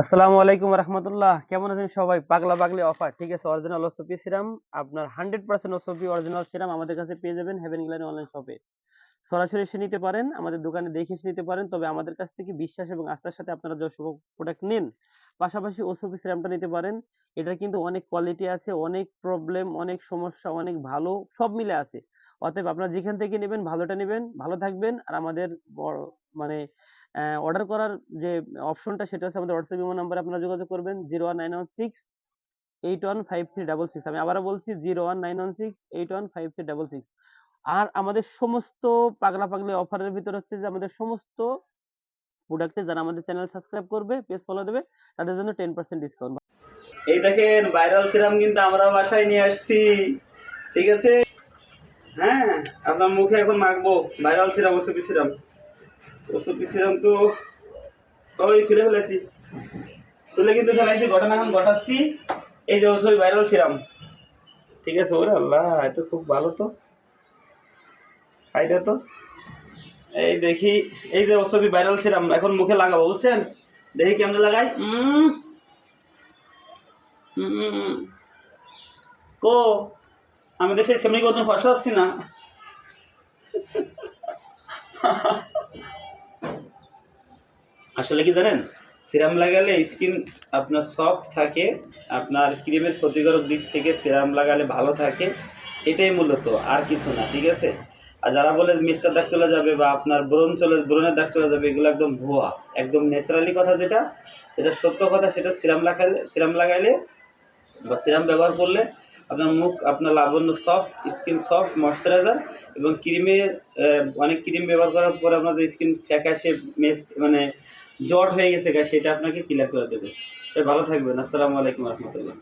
আসসালামু আলাইকুম রহমতুল্লাহ। কেমন আছেন সবাই? পাগলা পাগলি অফার। ঠিক আছে অরিজিনাল ওসপি সিরাম আপনার হান্ড্রেড পার্সেন্ট ওসপি অরিজিনাল সিরাম আমাদের কাছে পেয়ে যাবেন হেভেন গ্ল্যান্ড অনলাইন শপে সরাসরি এসে নিতে পারেন, আমাদের দোকানে দেখে এসে নিতে পারেন, তবে আমাদের কাছ থেকে বিশ্বাস এবং আস্থার সাথে আপনারা যে প্রোডাক্ট নিন। পাশাপাশি ওসপি সিরামটা নিতে পারেন, এটার কিন্তু অনেক কোয়ালিটি আছে, অনেক প্রবলেম অনেক সমস্যা, অনেক ভালো, সব মিলে আছে। অতএব আপনারা যেখান থেকে নেবেন, ভালোটা নেবেন, ভালো থাকবেন। আর আমাদের মানে অর্ডার করার যে অপশনটা সেটা হচ্ছে আমাদের হোয়াটসঅ্যাপ ইমো নাম্বারে আপনারা যোগাযোগ করবেন। Zero one nine one six eight one five three double six আমি আবারও বলছি zero one nine one six eight one five three double six আর আমাদের সমস্ত পাগলা পাগলি অফারের ভিতর হচ্ছে যে আমাদের সমস্ত প্রোডাক্টে যারা আমাদের চ্যানেল সাবস্ক্রাইব করবে পেজ ফলো দেবে, তাদের জন্য টেন পার্সেন্ট ডিসকাউন্ট এই দেখেন ভাইরাল সিরাম কিন্তু আমরা বাসায় নিয়ে আসছি। ঠিক আছে? হ্যাঁ আপনার মুখে এখন মাখবো। ভাইরাল সিরাম ওসুপি সিরাম। ওসুপি সিরাম তো ওই খুলে ফেলেছি। খুলে কিন্তু ফেলাইছি ঘটনা এখন ঘটাচ্ছি। এই যে ওসবই ভাইরাল সিরাম। ঠিক আছে, ওরে আল্লাহ এত খুব ভালো তো। খাইতে তো। এই দেখি, এই যে ওসবি ভাইরাল সিরাম, এখন মুখে লাগাবো, বুঝছেন? দেখি কেমন লাগাই। কো? আমি তো সেই সেমনি কত ফসা আসছি না। আসলে কি জানেন? সিরাম লাগালে স্কিন আপনার সফট থাকে, আপনার ক্রিমের ক্ষতিকারক দিক থেকে সিরাম লাগালে ভালো থাকে, এটাই মূলত, আর কিছু না, ঠিক আছে? আর যারা বলে মিস্টার দাগ চলে যাবে বা আপনার ব্রণ চলে, ব্রণের দাগ চলে যাবে, এগুলো একদম ভুয়া, একদম ন্যাচারালি কথা যেটা যেটা সত্য কথা সেটা সিরাম লাগালে সিরাম লাগাইলে বা সিরাম ব্যবহার করলে আপনার মুখ, আপনার লাবণ্য সফট স্কিন সফট ময়শ্চারাইজার এবং ক্রিমের অনেক ক্রিম ব্যবহার করার পরে আপনার যে স্কিন ফ্যাকাশে মেস মানে জট হয়ে গেছে সেটা আপনাকে ক্লিয়ার করে দেবে। সে ভালো থাকবেন। আসসালামু আলাইকুম রহমতুল্লাহ।